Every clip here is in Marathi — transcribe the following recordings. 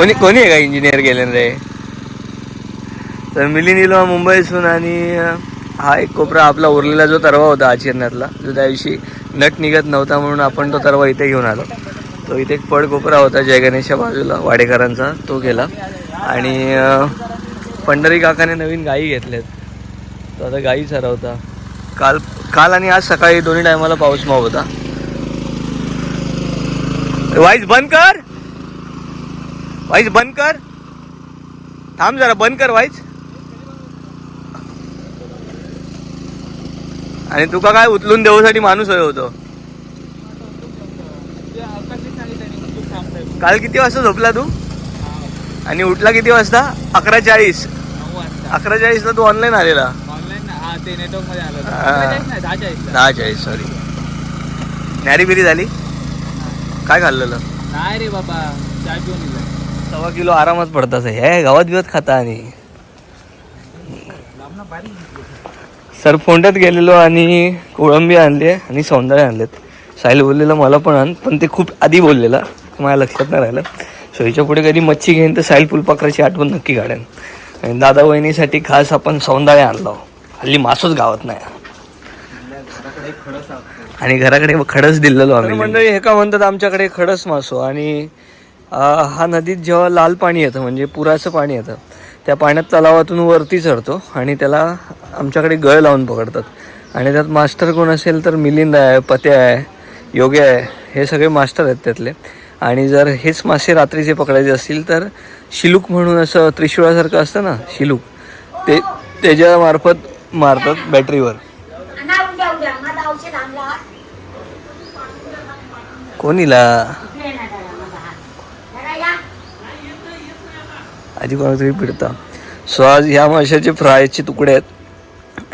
कोणी कोणी आहे का इंजिनियर गेलेन रे? तर मिलिनीला मुंबईसून आणि हा एक कोपरा आपला उरलेला जो तरवा होता आचरण्यातला जो त्या दिवशी नट निघत नव्हता म्हणून आपण तो तरवा इथे घेऊन आलो. तो इथे एक पड कोपरा होता जयगणेशच्या बाजूला वाडेकरांचा तो गेला. आणि पंढरी काकाने नवीन गायी घेतल्यात. तो आता गायी चरवता. काल काल आणि आज सकाळी दोन्ही टायमाला पाऊस माव होता वाईस बंद कर! वाईज बंद कर. थांब जरा बंद कर वाईज. आणि तुका काय उचलून देऊसाठी माणूस हवे होतो. काल किती वाजता झोपला तू? आणि उठला किती वाजता? अकरा चाळीस. अकरा चाळीसला तू ऑनलाईन आलेला. दहा चाळीस सॉरी नॅरी बिरी झाली? काय खाल्लेलं? नाही रे बाबा चाय पिऊन सव्वा किलो आरामात पडतात हे गावात बिवत खाता आणि. सर फोंड्यात गेलेलो आणि कोळंबी आणली आणि सौंदर्य आणलेत साहिल बोललेलं मला पण आण. पण ते खूप आधी बोललेला माझ्या लक्षात नाही राहिलं. सो पुढे कधी मच्छी घेईन तर साहिल फुलपाखराची आठवण नक्की काढेन. आणि दादा वहिनीसाठी खास आपण सौंदर्य आणलो. हल्ली मासोच गावात नाही. आणि घराकडे खडस दिलेलो आम्ही. मंडळी हे का म्हणतात आमच्याकडे खडस मासो? आणि हा नदीत जेव्हा लाल पाणी येतं म्हणजे पुराचं पाणी येतं त्या पाण्यात तलावातून वरती चढतो आणि त्याला आमच्याकडे गळ लावून पकडतात. आणि त्यात मास्टर कोण असेल तर मिलिंद आहे पत्या आहे योग्य आहे हे सगळे मास्टर आहेत त्यातले. आणि जर हेच मासे रात्रीचे पकडायचे असतील तर शिलूक म्हणून असं त्रिशूळासारखं असतं ना शिलूक ते त्याच्यामार्फत मारतात बॅटरीवर. कोणीला इकडे ना जरा माझा हात. जरा या. आधी कोणातरी पिडता. सो आज ह्या माशाचे फ्रायचे तुकडे आहेत.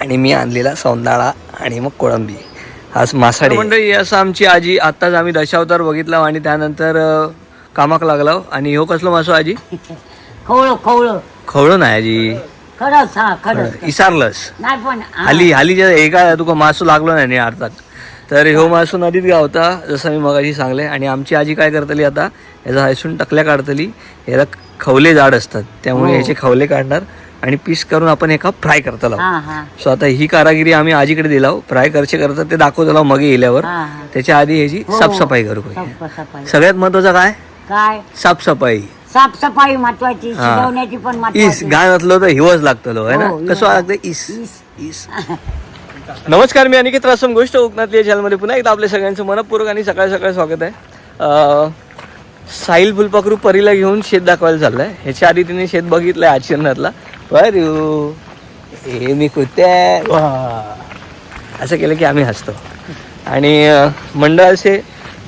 आणि मी आणलेला सौंदाळा आणि मग कोळंबी. आज मासाडे. मंडळी असं आमची आजी आत्ताच आम्ही दशावतार बघितला आणि त्यानंतर कामाक लागला आणि ह्यो कसलो मासो आजी? खवळं खवळं. खवळं नाही आजी. खरंच हा खरंच. इसारलंस. नाही पण हा. हाली हालीच्या एका तुका मासू लागलो नाही अर्थात. तर ह्यो मासू नदीत गावता जसं मी मगाशी सांगले. आणि आमची आजी काय करतली आता? याचा हायसून टकल्या काढतली. याला खवले जाड असतात त्यामुळे हो. याचे खवले काढणार आणि पीस करून आपण एका फ्राय करता लावू. हा हा. सो आता ही कारागिरी आम्ही आजीकडे दिला फ्राय करचे करतात ते दाखवतो लाव मग येल्यावर. हा, हा. त्याच्या आधी ह्याची हो. साफसफाई करू पाहिजे साफसफाई. सगळ्यात महत्वाचं काय? काय? साफसफाई. साफसफाई महत्वाची हा. शिजवण्याची पण इस महत्वाची गाण असलं तर हिवच लागतलो है ना? हो. कसं लागतं. इस इस. इस. नमस्कार मी अनिकेत रासम गोष्ट कोकणातली या चॅनलमध्ये पुन्हा एकदा आपल्या सगळ्यांचं मनपूर्वक आणि सकाळ सकाळ स्वागत आहे. अं, साहिल फुलपाखरू परीला घेऊन शेत दाखवायला चाललंय. ह्याच्या आधी तिने शेत बघितलंय आचरणातला. परू हे मी कुत्या? वा. असं केलं की आम्ही हसतो. आणि मंडळ असे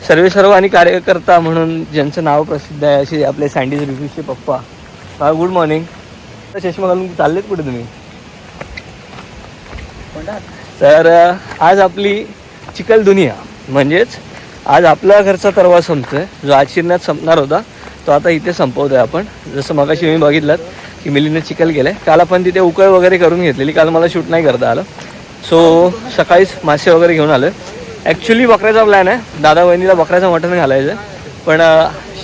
सर्वे सर्व आणि कार्यकर्ता म्हणून ज्यांचं नाव प्रसिद्ध आहे असे आपले सँडीज रिव्ह्यूचे पप्पा. गुड मॉर्निंग चष्मा घालून चाललेत कुठे तुम्ही? तर आज आपली चिकल दुनिया म्हणजेच आज आपला घरचा तरवा संपतोय. जो आज शिरण्यात संपणार होता तो आता इथे संपवतोय आपण. जसं मगाशी मी बघितलं की मिलीने चिकल केलंय. काल आपण तिथे उकळ वगैरे करून घेतलेली. काल मला शूट नाही करता आलं. सो सकाळीच मासे वगैरे घेऊन आलो ॲक्च्युली बकऱ्याचा प्लॅन आहे. दादा वहिनीला बकऱ्याचं मटण घालायचं पण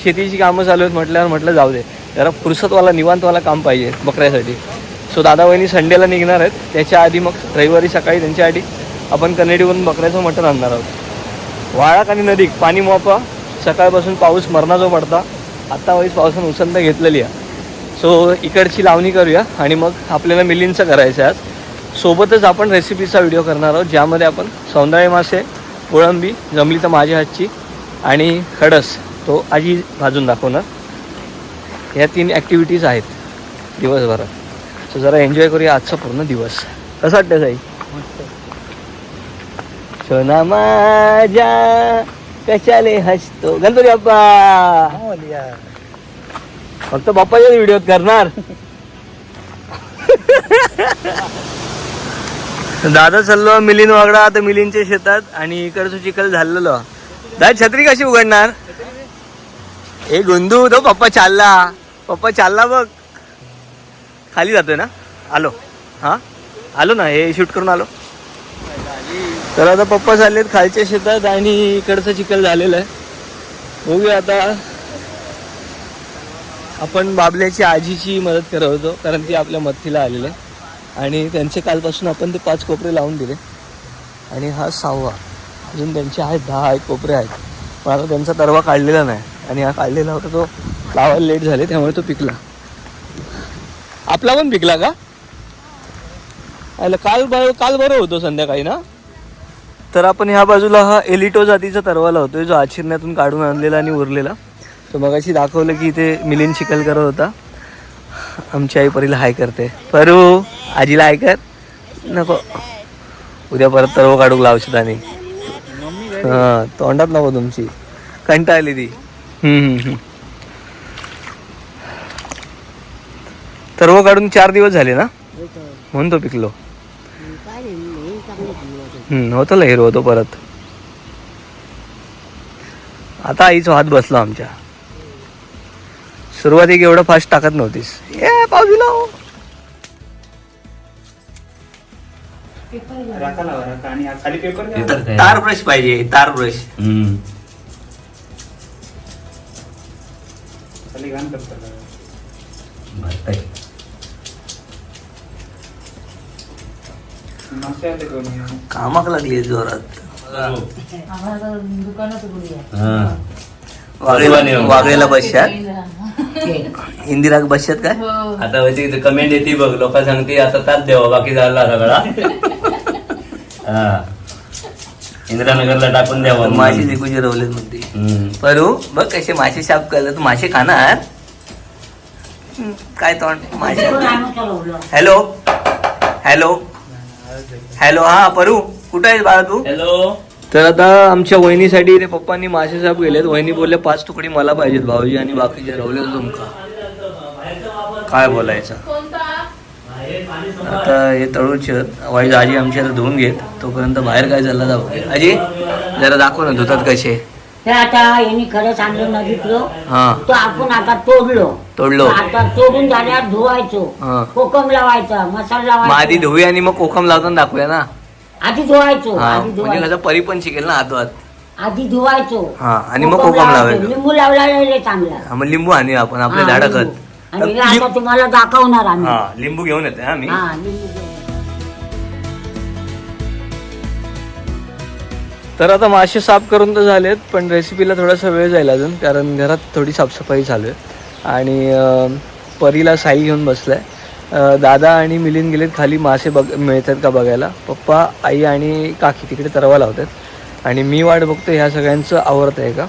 शेतीची कामं चालू आहेत म्हटल्यावर म्हटलं जाऊ दे. जरा फुरसतवाला निवांतवाला काम पाहिजे बकऱ्यासाठी. सो दादा वहिनी संडेला निघणार आहेत. त्याच्या आधी मग रविवारी सकाळी त्यांच्यासाठी आपण कनेडीवरून बकऱ्याचं मटण आणणार आहोत. वाळाक आणि नदीक पाणी मोपा. सकाळपासून पाऊस मरणाचा पडता. आत्ता वाईस पावसानं उसंत घेतलेली आहे. सो इकडची लावणी करूया आणि मग आपल्याला मिलिंचं करायचं आहे आज. सोबतच आपण रेसिपीचा व्हिडिओ करणार आहोत ज्यामध्ये आपण सौंदर्य मासे कोळंबी जमली तर माझ्या हातची आणि खडस तो आजी भाजून दाखवणार. ह्या तीन ॲक्टिव्हिटीज आहेत दिवसभरात. सो जरा एन्जॉय करूया आजचा पूर्ण दिवस. कसं वाटतं साई? सोना माझ्या कशाले हसतो? गणपती बाप्पा! फक्त बाप्पाच्याच व्हिडिओ करणार. दादा चाललो मिलिंद वागडा आता मिलिंदच्या शेतात आणि इकडचं चिखल झालेलो. दादा छत्री कशी उघडणार? ए गुंदू तो पप्पा चालला. पप्पा चालला बघ. खाली जातोय ना? आलो. हा? आलो ना? हे शूट करून आलो. तर आता पप्पा चाललेत खालच्या शेतात आणि इकडचं चिखल झालेलं आहे. बघूया आता आपण बाबल्याची आजीची मदत करत होतो कारण ती आपल्या मथीला आहे. आणि त्यांचे कालपासून आपण ते पाच कोपरे लावून दिले. आणि हा सहावा. अजून त्यांचे आहेत दहा एक कोपरे आहेत. पण आता त्यांचा तरवा काढलेला नाही. आणि हा काढलेला होता तो लावायला लेट झाले त्यामुळे तो पिकला. आपला पण पिकला का? काल ब काल बरं होतो संध्याकाळी ना? तर आपण ह्या बाजूला हा एलिटो जातीचा तरवा लावतोय जो आचिरण्यातून काढून आणलेला आणि उरलेला. तो मगाशी दाखवलं की इथे मिलिंद चिखल करत होता. आमची आई परीला हाय करते. परू आजीला हाय कर. नको. उद्या परत तरव काढूक लावशील आणि हां तोंडात नको तुमची. कंटाळली ती. तरव काढून चार दिवस झाले ना? म्हणून तो पिकलो. हम्म, होतं लय हिरो होतो परत. आता आईचा हात बसला आमच्या. सुरुवातीक एवढं फास्ट टाकत नव्हतीस. ए पावजीला खाली पेपर तार ब्रश पाहिजे तार ब्रश. खाली घाण करतात मासे आले कोण कामाक लागली जोरात. वागेला बसशात इंदिराक बसशात काय? आता होती कमेंट येते बघ. लोक सांगते आता ताच देवा बाकी झाला सगळा. हा. इंदिरानगरला टाकून द्यावा मासे जिकूचे रवलेत म्हणते. हम्म. परू बघ कसे मासे शाप करत मासे खाणार? काय तोंड? मासे हॅलो हॅलो हॅलो हा परू. कुठं आहेस बाळा तू? हॅलो. तर आता आमच्या वहिनीसाठी ते पप्पांनी मासे साहेब गेलेत. वहिनी बोलले पाच तुकडी मला पाहिजेत भाऊजी आणि बाकीचे रवले तुमका काय बोलायचं? आता हे तळूच वाईज आजी आमची आता धुवून घेत. तोपर्यंत बाहेर काय झालं जाऊ? आजी जरा दाखव ना धुतात कसे? हे आता यांनी खरं सांगलं नदीतलं हा. तो आपण आता तोडलो. तोडलो. आता तोडून झाल्यावर धुवायचो. हा. कोकम लावायचा मसाला मग आधी लावायचा धुवी आणि मग कोकम लावताना दाखवूया ना. आधी धुवायचो हा. आधी म्हणजे धुवायचो. कसं परी पण शिकेल ना हातवात आधी धुवायचो. हा. आणि मग कोकम लावायचं. लिंबू लावला चांगला. हा, मग लिंबू आणि आपण आपल्या हा, लिंबू. आणि हे आता तुम्हाला दाखवणार आम्ही. हा लिंबू घेऊन येते हा मी. हा लिंबू तर आता मासे साफ करून तर झालेत पण रेसिपीला थोडासा वेळ जाईल अजून कारण घरात थोडी साफसफाई चालू आहे. आणि परीला साई घेऊन बसलाय. आहे दादा आणि मिलिंद गेलेत खाली मासे बघ मिळतात का बघायला. पप्पा आई आणि काकी तिकडे तरवा लावतात. आणि मी वाट बघतो ह्या सगळ्यांचं आवडत आहे का?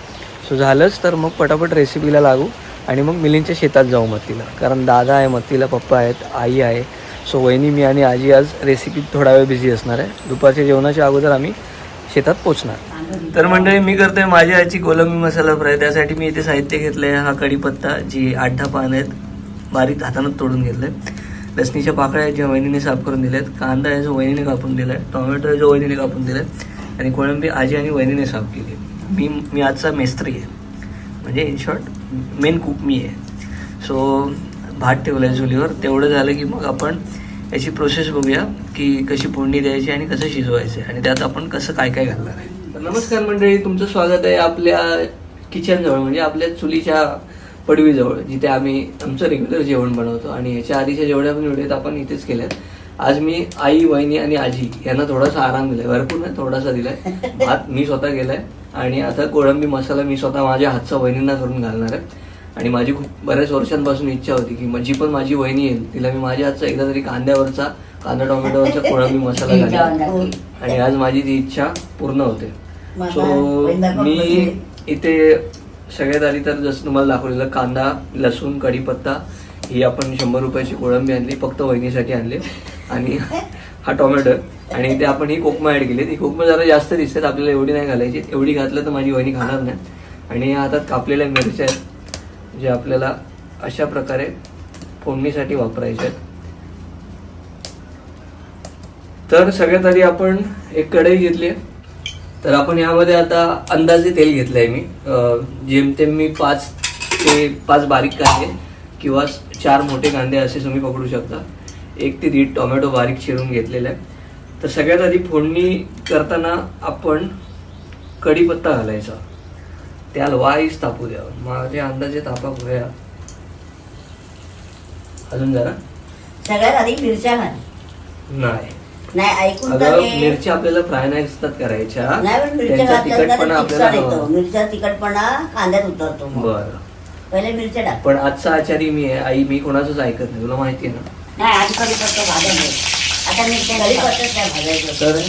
सो झालंच तर मग पटापट रेसिपीला लागू. आणि मग मिलिंदच्या शेतात जाऊ मत्तीला. कारण दादा आहे मत्तीला पप्पा आहेत आई आहे. सो वहिनी मी आणि आजी आज रेसिपीत थोडा वेळ बिझी असणार आहे. दुपारच्या जेवणाच्या अगोदर आम्ही शेतात पोचणार. तर मंडळी मी करतोय माझ्या आजची कोलंबी मसाला फ्राय. त्यासाठी मी इथे साहित्य घेतलंय. हा कढीपत्ता जी आठ दहा पान आहेत बारीक हातानं तोडून घेतलंय. लसणीच्या पाकळ्या आहेत ज्या वहिनीने साफ करून दिल्यात. कांदा आहे जो वहिनीने कापून दिला आहे टोमॅटो आहे जो वहिनीने कापून दिलाय. आणि कोळंबी आजी आणि वहिनीने साफ केली मी मी आजचा मेस्त्री आहे. म्हणजे इन शॉर्ट मेन कुक मी आहे. सो भात ठेवला आहे चुलीवर. तेवढं झालं की मग आपण याची प्रोसेस बघूया की कशी फोडणी द्यायची आणि कसं शिजवायचं आणि त्यात आपण कसं काय काय घालणार आहे. नमस्कार मंडळी तुमचं स्वागत आहे आपल्या किचनजवळ म्हणजे आपल्या चुलीच्या पडवीजवळ जिथे आम्ही आमचं रेग्युलर जेवण बनवतो. आणि याच्या आधीच्या जेवढ्या पण व्हिडिओत आपण इथेच केल्यात आज मी आई वहिनी आणि आजी यांना थोडासा आराम दिलाय. भरपूर नाही थोडासा दिलाय. भात मी स्वतः केलाय. आणि आता कोळंबी मसाला मी स्वतः माझ्या हातचा वहिनींना करून घालणार आहे. आणि माझी खूप बऱ्याच वर्षांपासून इच्छा होती की जी पण माझी वहिनी येईल. तिला मी माझ्या हातचा एकदा तरी कांद्यावरचा कांदा टोमॅटोवरचा कोळंबी मसाला घालेन आणि आज माझी ती इच्छा पूर्ण होते. सो मी इथे सगळ्यात आधी तर जसं तुम्हाला दाखवलेलं कांदा लसूण कढीपत्ता ही आपण शंभर रुपयाची कोळंबी आणली फक्त वहिनीसाठी आणली. आणि हा टोमॅटो. आणि इथे आपण ही कोकमा ऍड केली. ही कोकमा जरा जास्त दिसतात आपल्याला एवढी नाही घालायची. एवढी घातलं तर माझी वहिनी खाणार नाही. आणि या हातात कापलेल्या मिरच्या आहेत. जे आपल्याला अशा प्रकारे फोडणीसाठी वापरायचे आहेत. तर सगळ्यात आधी आपण एक कढई घेतली आहे. तर आपण यामध्ये आता अंदाजे तेल घेतलं आहे मी जेमतेम मी पाच ते पाच बारीक कांदे किंवा चार मोठे कांदे असे तुम्ही पकडू शकता. एक ते दीड टोमॅटो बारीक चिरून घेतलेला आहे. तर सगळ्यात आधी फोडणी करताना आपण कढीपत्ता घालायचा. त्याला वाईस तापू द्यावं माझ्या अंदाजे तापा होया अजून जरा? सगळ्यात आधी मिरच्या घाल. नाही. नाही ऐकून तर अगं घे. मिरची आपल्याला फ्राय नाही असतात करायच्या. नाही पण मिरच्या त्यांचा तिखटपणा आपल्याला तिखट येतो. हवा. मिरच्या तिखटपणा कांद्यात उतरतो मग. बरं. पहिले मिरच्या टाक. पण आजचा आचारी मी आहे. आई मी कोणाचंच ऐकत नाही. तुला माहिती आहे ना? नाही आधी कढीपत्ता भाजायचे आता मिरच्या तर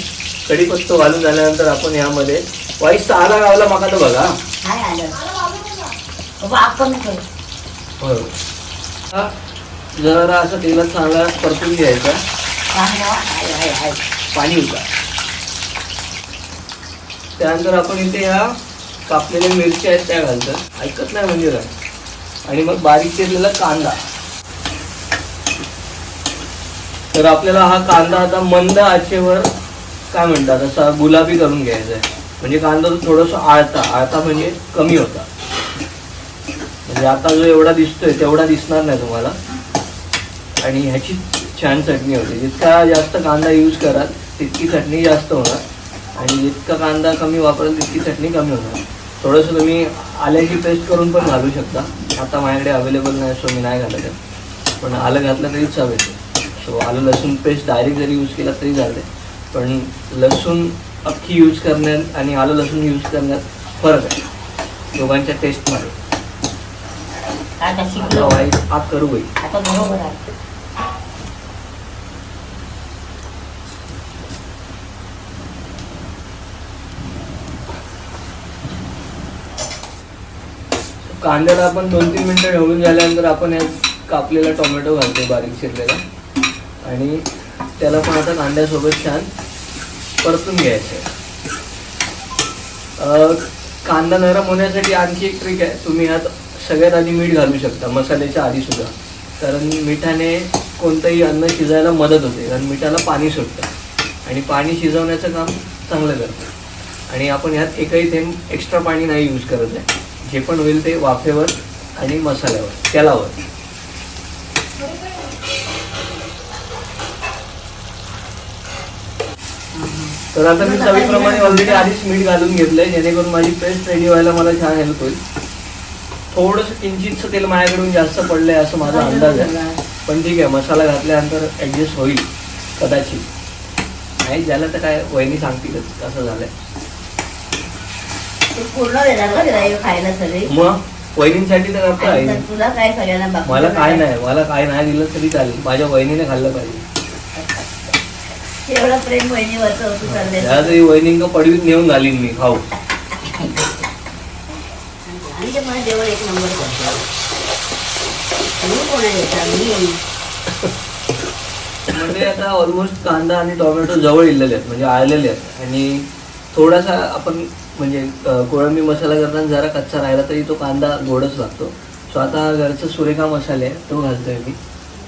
कढीपत्ता घालून झाल्यानंतर आपण यामध्ये वाईस आला गावला माका तर बघा. काय आलं? बाबा आपण कर. बरोबर हा, जरा असं तेलात चांगला परतून घ्यायचा? हाय, हाय, हाय. पाणी उता त्यानंतर आपण इथे ह्या कापलेल्या मिरच्या आहेत त्या घालतो ऐकत नाही म्हणजे काय? आणि मग बारीक चिरलेला कांदा. तर आपल्याला हा कांदा आता मंद आचेवर काय म्हणतात असा गुलाबी करून घ्यायचा आहे. म्हणजे कांदा तो थोडंसं आळता आळता म्हणजे कमी होता. म्हणजे आता जो एवढा दिसतोय तेवढा दिसणार नाही तुम्हाला. आणि ह्याची छान चटणी होते. जितका जास्त कांदा यूज कराल तितकी चटणी जास्त होणार. आणि जितका कांदा कमी वापराल तितकी चटणी कमी होणार. थोडंसं तुम्ही आल्याची पेस्ट करून पण घालू शकता. आता माझ्याकडे अवेलेबल नाही सो मी नाही घालत पण आलं घातलं तरी चालेल. सो आलं लसूण पेस्ट डायरेक्ट जरी यूज केला तरी चालते पण लसूण अख्खी यूज करण्यात आणि आलं लसूण यूज करण्यात फरक आहे. दोघांच्या टेस्टमध्ये आग करू कांद्याला आपण दोन तीन मिनटं ढवळून झाल्यानंतर आपण यात कापलेला टोमॅटो घालतो बारीक चिरलेला आणि त्याला पण आता कांद्यासोबत छान परतून घ्यायचं आहे कांदा नरम होण्यासाठी आणखी एक ट्रिक आहे. तुम्ही यात सगळ्यात आधी मीठ घालू शकता मसाल्याच्या आधी सुद्धा. कारण मिठाने कोणतंही अन्न शिजायला मदत होते. कारण मिठाला पाणी सुटतं. आणि पाणी शिजवण्याचं काम चांगलं करतं. आणि आपण ह्यात एकही थेंब एक्स्ट्रा पाणी नाही यूज करत आहे. जे पण होईल ते वाफेवर आणि मसाल्यावर तेलावर. तर आता मी चवीप्रमाणे ऑलरेडी आधीच मीठ घालून घेतलंय जेणेकरून माझी पेस्ट रेडी व्हायला मला छान हेल्प होईल. थोडंसं किंचितचं तेल माझ्याकडून जास्त पडलंय असं माझा अंदाज आहे. पण ठीक आहे मसाला घातल्यानंतर ऍडजस्ट होईल कदाचित. नाही झालं तर काय वहिनी सांगतील कसं झालंय. पूर्ण देणार खायला सगळी? मग? वहिनींसाठी तर करतो तुला काय सगळ्यांना मला काय? नाही मला काय नाही दिलं तरी चालेल. माझ्या वहिनीने खाल्लं पाहिजे. एवढं प्रेम वहिनींक पडवीत नेऊन घालीन मी खाऊ. आणि ते मला जेवण एक नंबर करतो. मी कोणा देतात मी म्हणजे आता ऑलमोस्ट कांदा आणि टोमॅटो जवळ इलेले आहेत म्हणजे आळलेले आहेत. आणि थोडासा आपण म्हणजे अ, कोळंबी मसाला करताना जरा कच्चा राहिला तरी तो कांदा गोडच लागतो. सो आता घरचा सुरेखा मसाले आहे तो घालतोय मी.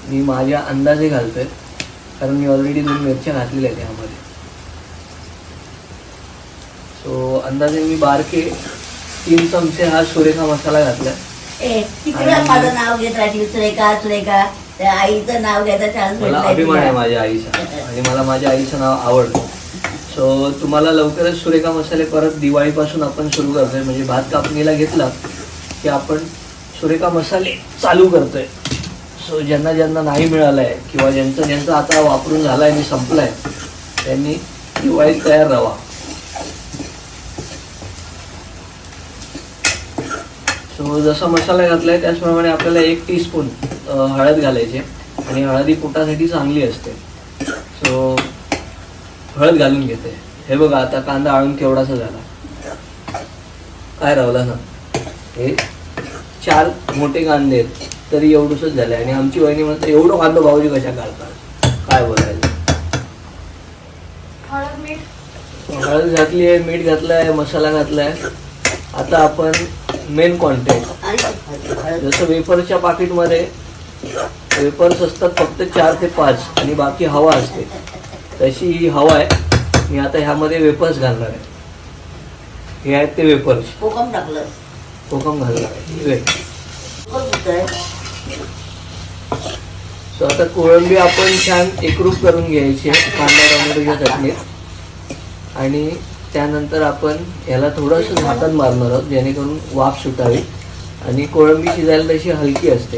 मी माझ्या अंदाजे घालतोय. कारण मी ऑलरेडी दोन मिरच्या घातलेल्या आहेत यामध्ये. सो अंदाजे मी बारके तीन चमचे हा सुरेखा मसाला घातला माझं नाव घेत राहतील सुरेखा सुरेखा. त्या आईचं नाव घ्यायचा चान्स मला अभिमान आहे माझ्या आईचा. आणि मला माझ्या आईचं नाव आवडतं. सो तुम्हाला लवकरच सुरेखा मसाले परत दिवाळीपासून आपण सुरू करतोय. म्हणजे भात कापणीला घेतला की आपण सुरेखा मसाले चालू करतोय. सो ज्यांना ज्यांना नाही मिळालं आहे किंवा ज्यांचं ज्यांचं आता वापरून झालं आहे आणि संपलं आहे त्यांनी वाईट तयार राहावा. सो जसा मसाला घातला आहे त्याचप्रमाणे आपल्याला एक टीस्पून हळद घालायची आणि आणि हळदी पोटासाठी चांगली असते. सो हळद घालून घेते. हे बघा आता कांदा आळून केवढासा झाला. काय रावला ना हे चार मोठे कांदे आहेत. तरी एवढंच झालं आणि आमची वहिनी म्हणते एवढं कांदा भाऊजी कशा घालतात काय बोलायचं? हळद घातली आहे मीठ घातलं आहे मसाला घातला आहे आता आपण मेन कॉन्टेंट जसं वेफरच्या पाकिटमध्ये वेफर्स असतात फक्त चार ते पाच आणि बाकी हवा असते. तशी ही हवा आहे. मी आता ह्यामध्ये वेफर्स घालणार आहे. हे आहेत ते वेफर्स. कोकम टाकलं. कोकम घालणार आहे. हे. सो आता कोळंबी आपण छान एकरूप करून घ्यायची कांदा टोमॅटोच्या चटणीत. आणि त्यानंतर आपण याला थोडंसं झाकण मारणार आहोत जेणेकरून वाफ सुटावी. आणि कोळंबी शिजायला तशी हलकी असते.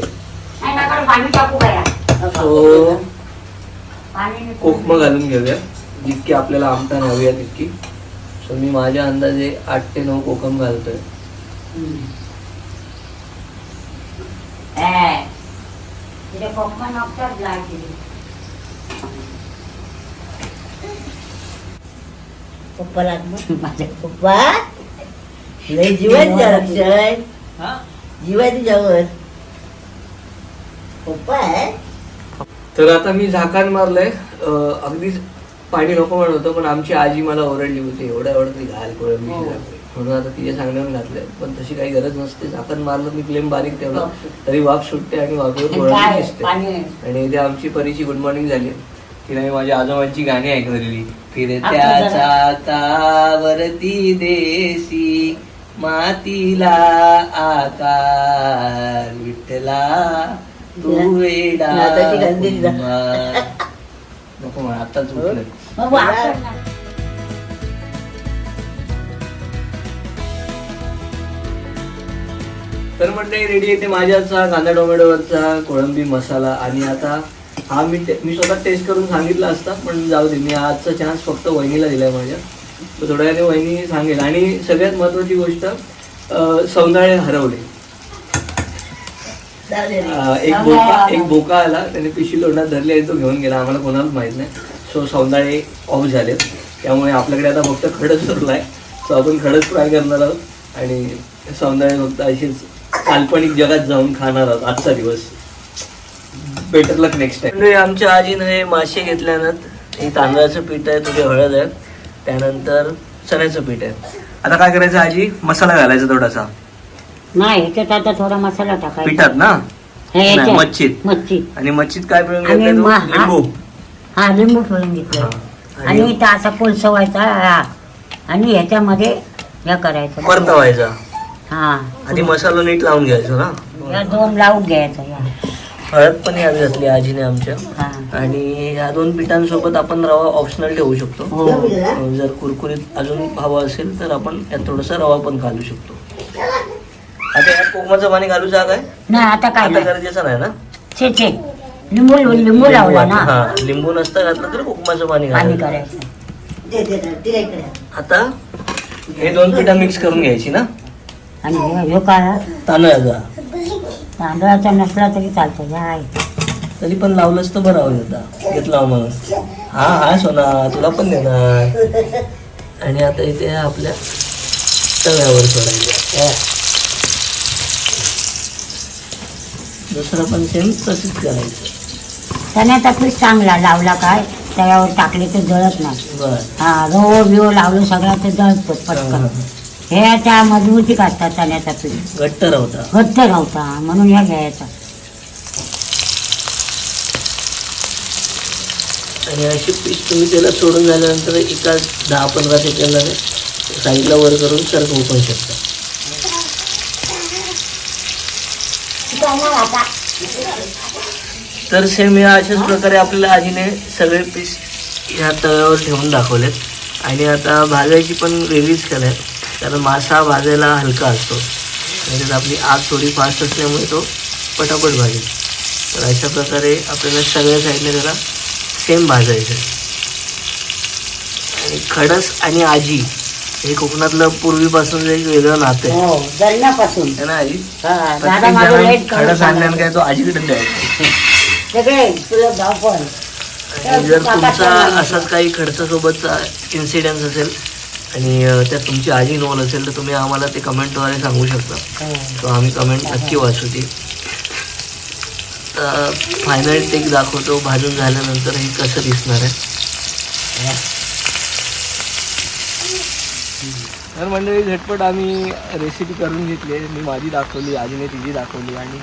सो. कोकम घालून घेऊया. जितकी आपल्याला आमटाण हवी आहे तितकी. सो मी माझ्या अंदाजे आठ ते नऊ कोकम घालतोय. हम्म. ए, तिथे कोकण नकटाच लावायची. पप्पा लागलं माझ्या पप्पा? लय जीवन द्या अक्षय जीवा तुझ्यावर पप्पा आहे? तर आता मी झाकण मारलंय. अगदीच पाणी नको म्हणत होतं पण आमची आजी मला ओरडली होती. एवढ्या एवढं ती घाल कोळंबी. म्हणून आता तिच्या सांगण्यावर घातलंय. पण तशी काही गरज नसते. झाकण मारलं मी फ्लेम बारीक ठेवला. तरी वाफ सुटते आणि वाफेवर पाणी आणि इथे आमची परीची गुड मॉर्निंग झाली. तिला मी माझ्या आजोबांची गाणी ऐकवलेली फिरत्या चाकावरती देसी मातीला आकार विठ्ठला तू वेडा. नको म्हणा आताच उठलं. तर मंडळी रेडी येते माझ्याचा कांदा टोमॅटोवरचा कोळंबी मसाला. आणि आता हा मी मी स्वतः टेस्ट करून सांगितलं असता पण जाऊ दे मी आजचा चान्स फक्त वहिनीला दिलाय माझ्या. तर थोड्या वेळाने वहिनी सांगेल. आणि सगळ्यात महत्वाची गोष्ट सौंदाळे हरवले. एक बोका एक बोका आला त्याने पिशवी लोंढात धरली आणि तो घेऊन गेला. आम्हाला कोणालाच माहीत नाही. सो सौंदाळे ऑफ झाले त्यामुळे आपल्याकडे आता फक्त खडच उरलाय सो आपण खडच फ्राय करणार आहोत. आणि सौंदाळे फक्त अशीच काल्पनिक जगात जाऊन खाणार आहोत आजचा दिवस. बेटर लक नेक्स्ट टाइम आमच्या आजीनं हे मासे घेतल्यानंतर हे तांदळाचं पीठ आहे तुझे हळद आहे त्यानंतर चण्याचं पीठ आहे. आता काय करायचं आजी? मसाला घालायचा थोडासा. नाही ह्याच्यात आता थोडा मसाला टाकायचा. पिठात ना? हे नाही, ह्याच्यात. मच्छीत. मच्छी आणि मच्छीत काय पिळून आणि घेतलंय तू? मा- हा. लिंबू. हा लिंबू पिळून घेतलं हा. आणि आणि इथं असा कोलसवायचा हा. आणि ह्याच्यामध्ये हे करायचं. परतवायचा. हा. आधी मसाला नीट लावून घ्यायचा ना? या दोन लावून घ्यायचं या. हळद पण यात घातली आजीने आमच्या. हा. आणि ह्या दोन पिठांसोबत आपण रवा ऑप्शनल ठेवू शकतो. हो. अं, जर कुरकुरीत अजून हवं असेल तर आपण यात थोडासा रवा पण घालू शकतो. आता यात कोकमाचं पाणी घालू जा काय? नाही आता काय आता नाही. गरजेचं नाही ना? छे छे. लिंबू लिंबू लावला ना. हा लिंबू नसतं घातलं तर कोकमाचं पाणी पाणी घालायचं. करायचं. आता हे दोन पिठा मिक्स करून घ्यायची ना? आणि हे- हे काय तांदळाचा तांदळाचा नसला तरी चालतं हे आहे तरी पण लावलंच तर बरं होईल आता. घेतला मग. हा हा सोना तुला पण देणार. आणि आता इथे आपल्या तव्यावर सोडायचं. दुसरं पण सेम तसंच करायचं. चण्याचा पीठ चांगला लावला काय? तव्यावर टाकले तर जळत नाही. बर. हा रवो बिवो लावलं सगळं तर जळतं पटकन. हे त्या मजबूती काढतात चण्याचा पीठ. घट्ट राहता. घट्ट राहता म्हणून ह्या घ्यायचा. आणि अशी पीठ तुम्ही त्याला सोडून झाल्यानंतर एका दहा पंधरा सेकंदाने साईडला वर करून सरकवू पण शकता. तर सेम या अशाच प्रकारे आपल्याला आजीने सगळे पीस ह्या तव्यावर ठेवून दाखवलेत. आणि आता भाजायची पण वेगळीच कला आहे. कारण मासा भाजायला हलका असतो. त्यात आपली आग थोडी फास्ट असल्यामुळे तो पटापट भाजेल. तर अशा प्रकारे आपल्याला सगळ्या साईडने त्याला सेम भाजायचं. आणि खडस आणि आजी हे कोकणातलं पूर्वीपासून एक वेगळं नातं आहे. हो है ना आजी हा, प्रत्येक जणांनी खडस आणल्यानं. काय तो आजीकडे द्यायचा. सगळे तुला गाव पण आणि जर तुमचा असाच काही खर्चासोबतचा इन्सिडेन्स असेल आणि त्यात तुमची आजी नॉल असेल तर तुम्ही आम्हाला ते कमेंटद्वारे सांगू शकता. हो. तो आम्ही कमेंट नक्की वाचू ती फायनल टेक दाखवतो. भाजून झाल्यानंतर हे कसं दिसणार आहे. तर मंडळी झटपट आम्ही रेसिपी करून घेतली मी माझी दाखवली आजीने तिची दाखवली आणि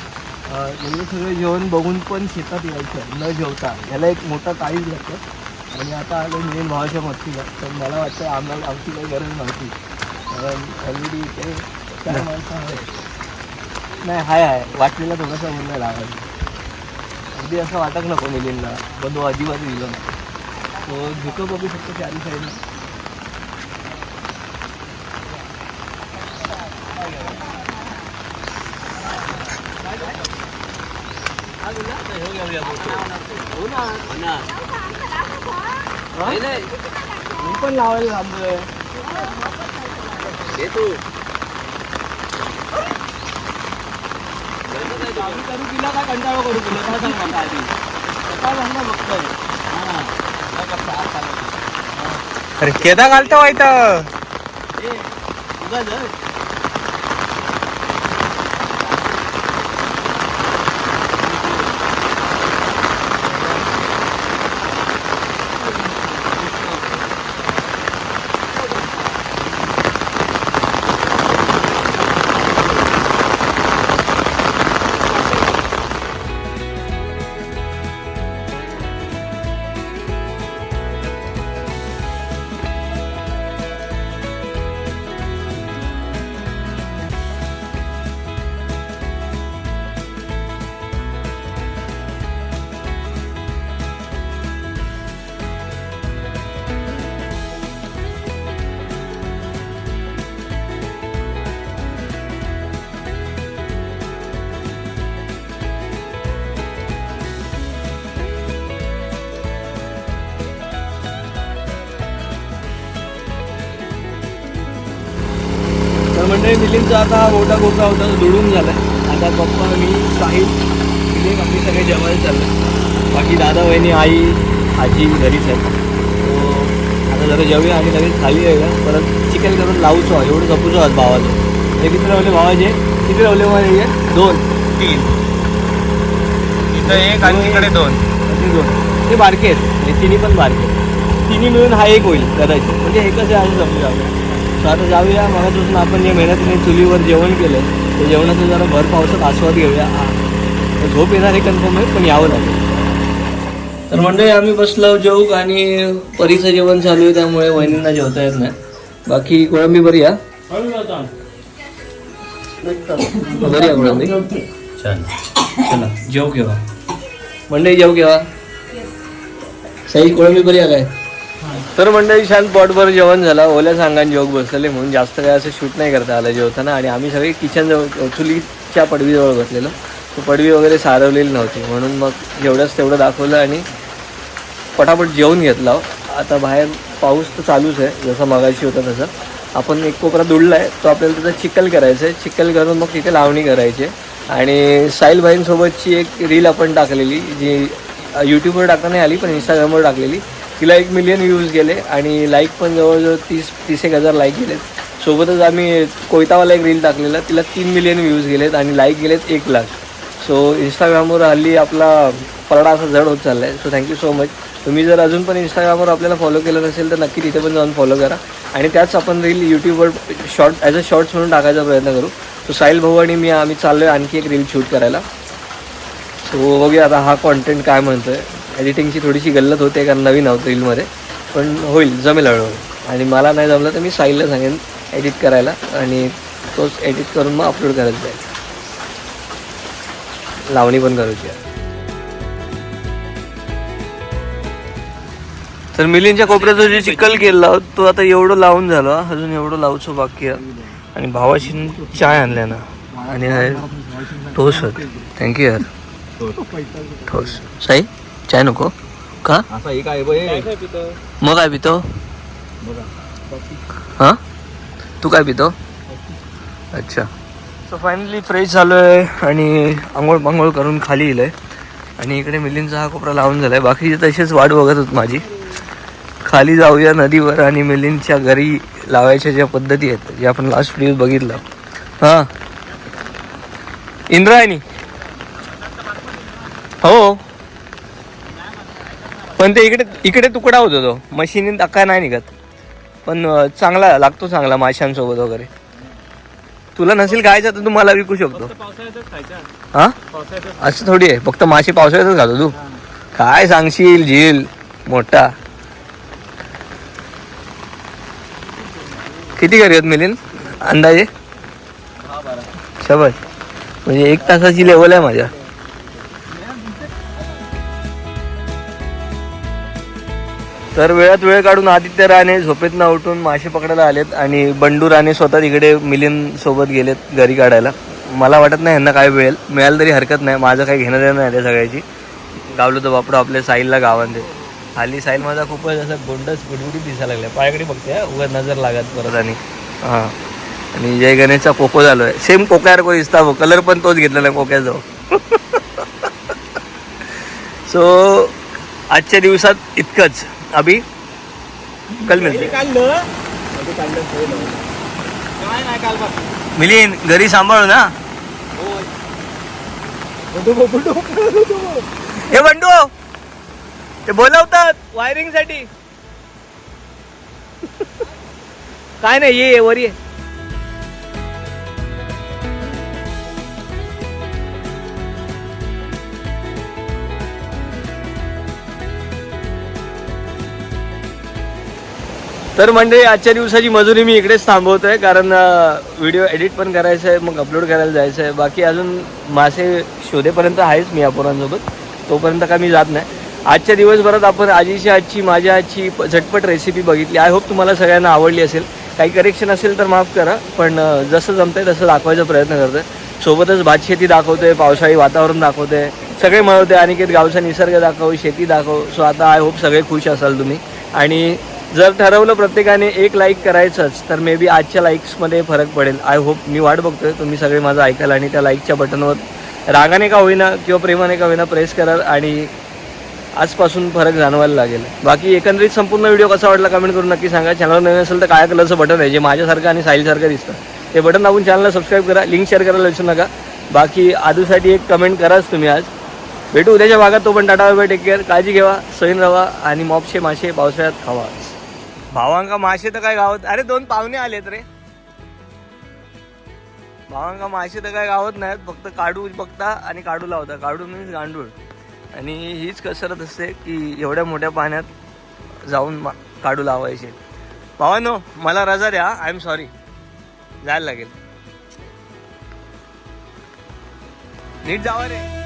म्हणजे एवढं सगळं जेवण बघून पण शेतात यायचं न जेवता. ह्याला एक मोठा काळीज लागतं. आणि आता आलो मेन भावाच्या मस्तीला तर मला वाटतं आम्हाला आमची काही गरज नव्हती. कारण ऑलरेडी इथे चार माणसं आहेत. नाही हाय हाय. वाटलेला थोडासा मुलगा लावायचा अगदी असं वाटत नको मुलींना. पण तो अजिबात दिलं नाही. तो झुकं बघू शकतो चारी साईडला मी पण लावायला थांबलोय आम्ही करू तिला काय कंटाळा करू तुला काय सांग मला आधी काय बघतोय हा. अरे केदा घालतो वाईट ए, तुझा जर तर मंडळी मिलिंदचा आता मोठा कोपरा होता दुडून झालाय. आता पप्पा मी साहिल मिलिंद आम्ही सगळे जेवायला चाललो बाकी दादा वहिनी आई आजी घरीच आहेत. आता जरा जेवूया आणि लगेच खाली आहे का परत चिकन करून लावूचो. एवढं जपूचो आज भावाचं. हे किती रावले भावाचे? किती रावले मला दोन. तीन. इथं एक आणि तिकडे दोन. दोन. ते बारके आहेत. हे तिन्ही पण बारके आहेत. तिन्ही मिळून हा एक होईल कदाचित. म्हणजे एकच आहे असं समजूया आपण. So, आता जाऊया. मगापासून आपण जे मेहनतीने चुलीवर जेवण केलं ते जेवणाचा जरा भर पावसात आस्वाद घेऊया. तर झोप येणार हे कन्फर्म आहे पण यावं लागेल. तर मंडळी आम्ही बसलो जेवूक आणि परीचं जेवण चालू आहे त्यामुळे वहिनींना जेवता येत नाही. बाकी कोळंबी बरी या बरी कोळंबी? छान चला जेव केव्हा मंडळी जेव केव्हा सई कोळंबी बरी आहे काय? तर मंडळी छान पॉटवर जेवण झालं. ओल्या सांगान जेवक बसलेले म्हणून जास्त काय असं शूट नाही करता आलं जेवताना. आणि आम्ही सगळे किचनजवळ चुलीच्या पडवीजवळ बसलेलो. तो पडवी वगैरे सारवलेली नव्हती. म्हणून मग जेवढंच तेवढं दाखवलं आणि पटापट जेवून घेतला. आता बाहेर पाऊस तर चालूच आहे. जसं मगाशी होता तसं. आपण एक कोपरा दुडला आहे तो आपल्याला त्याचा चिखल करायचं आहे. चिक्कल करून मग तिथे लावणी करायची आहे. आणि साहिल भाईंसोबतची एक रील आपण टाकलेली जी यूट्यूबवर टाकता नाही आली पण इंस्टाग्रामवर टाकलेली. तिला एक मिलियन व्ह्यूज गेले आणि लाईक पण जवळजवळ तीस तीस एक हजार लाईक गेलेत. सोबतच आम्ही कोयतावाला एक रील टाकलेला तिला तीन मिलियन व्ह्यूज गेलेत आणि लाईक गेलेत एक लाख. सो इंस्टाग्रामवर हल्ली आपला परडा असा जड होत चालला आहे सो थँक्यू सो मच तुम्ही जर अजून पण इंस्टाग्रामवर आपल्याला फॉलो केलं नसेल तर नक्की तिथे पण जाऊन फॉलो करा. आणि त्याच आपण रील यूट्यूबवर शॉर्ट ॲज अ शॉर्ट्स म्हणून टाकायचा प्रयत्न करू. सो साहिल भाऊ आणि मी आम्ही चाललो आहे आणखी एक रील शूट करायला. सो बघूया आता हा कॉन्टेंट काय म्हणतो आहे एडिटिंगची थोडीशी गल्लत होते कारण नवीन आहोत रीलमध्ये. पण होईल जमेल हळूहळू. आणि मला नाही जमलं तर मी साईलला सांगेन एडिट करायला आणि तोच एडिट करून मग अपलोड करत जाईल. लावणी पण करायची आहे. तर मिलिंदच्या कोपऱ्याचं जे चिखल केला तो आता एवढं लावून झालं अजून एवढं लावचं बाकी आहे. आणि भावाशी चाय आणल्या ना. आणि ठोस होत. थँक्यू यार. ठोस. साई? चाय नको. का? असा एक आहे मग काय पितो? हां? तू काय पितो? अच्छा. सो फायनली फ्रेश झालो आहे आणि आंघोळ पांघोळ करून खाली येईल आहे आणि इकडे मिलिंदचा हा कोपरा लावून झाला आहे बाकीचे तसेच वाट बघत होत माझी. खाली जाऊया नदीवर आणि मिलिंदच्या घरी लावायच्या ज्या पद्धती आहेत जे आपण लास्ट व्हिडिओ बघितलं हां. इंद्रायणी. हो. पण ते इकडे इकडे तुकडा होतो तो. मशीनी टाका नाही निघत. पण चांगला लागतो चांगला माशांसोबत वगैरे. तुला नसेल खायचं तर तू मला विकू शकतो. हा? असं थोडी आहे. फक्त मासे पावसाळ्यातच घालतो तू. काय सांगशील झील मोठा. किती करूयात मिलिन अंदाजे? शबत म्हणजे एक तासाची लेवल आहे माझ्या. तर वेळात वेळ काढून आदित्य राणे झोपेतनं उठून मासे पकडायला आलेत आणि बंडू राणे स्वतः तिकडे मिलिंद सोबत गेलेत घरी काढायला. मला वाटत नाही यांना काय मिळेल. मिळालं तरी हरकत नाही. माझं काही घेणं देणं नाही त्या सगळ्याची. गावलो तर बापडं आपल्या साईलला गावांचे खाली साईल माझा खूपच असं गोंडस गुडगुडीत दिसायला लागल्या. पायाकडे बघते उघड नजर लागत परत आणि. हां. आणि जय गणेशचा कोको झालो आहे सेम कोक्यासारखं दिसता हो कलर पण तोच घेतलेला आहे कोक्याचा सो आजच्या दिवसात इतकंच. अभि? कल मिळते काढलं काय नाही काल बघ मिलिन घरी सांभाळू ना? हे बंडू ते बोलवतात. वायरिंगसाठी काय नाही ये ये, वर तर म्हणजे आजच्या दिवसाची मजुरी मी इकडेच थांबवतोय कारण व्हिडिओ एडिट पण करायचं आहे मग अपलोड करायला जायचं आहे. बाकी अजून मासे शोधेपर्यंत आहेच मी या पोरांसोबत तोपर्यंत का मी जात नाही. आजच्या दिवसभरात आपण आजीची आजची माझ्या आजची झटपट रेसिपी बघितली. आय होप तुम्हाला सगळ्यांना आवडली असेल. काही करेक्शन असेल तर माफ करा पण जसं जमतंय तसं दाखवायचा प्रयत्न करतोय. सोबतच भातशेती दाखवतोय पावसाळी वातावरण दाखवतोय. सगळे मिळवते अनिकेत गावचा निसर्ग दाखव शेती दाखव. सो आता आय होप सगळे खुश असाल तुम्ही. आणि जर ठरवलं प्रत्येकाने एक लाईक करायचंच तर मे बी आजच्या लाईक्समध्ये फरक पडेल. आय होप मी वाट बघतोय तुम्ही सगळे माझं ऐकाल आणि त्या लाईकच्या बटनवर रागाने का होईना किंवा प्रेमाने का होईना प्रेस कराल आणि आजपासून फरक जाणवायला लागेल. बाकी एकंदरीत संपूर्ण व्हिडिओ कसा वाटला कमेंट करून नक्की सांगा. चॅनल नवीन असेल तर काय कलरचं बटन आहे? जे माझ्यासारखं आणि साईलसारखं दिसतं. ते बटन दाबून चॅनलला सबस्क्राईब करा. लिंक शेअर करायला विसरू नका. बाकी आदूसाठी एक कमेंट कराच तुम्ही आज. भेटू उद्याच्या भागात. तो पण टाटा बाय टेक केअर काळजी घेवा सैन रवा आणि मॉपशे मासे पावसाळ्यात खावा. भावांका मासे तर काय गावत अरे दोन पाहुणे आलेत रे. भावांका मासे तर काय गावत नाहीत फक्त काढू बघता आणि काढू लावता. काढू मीन्स गांडूळ. आणि हीच कसरत असते की एवढ्या मोठ्या पाण्यात जाऊन मा- काढू लावायचे. भावानो मला रजा द्या. आय एम सॉरी जायला लागेल. नीट जावा रे.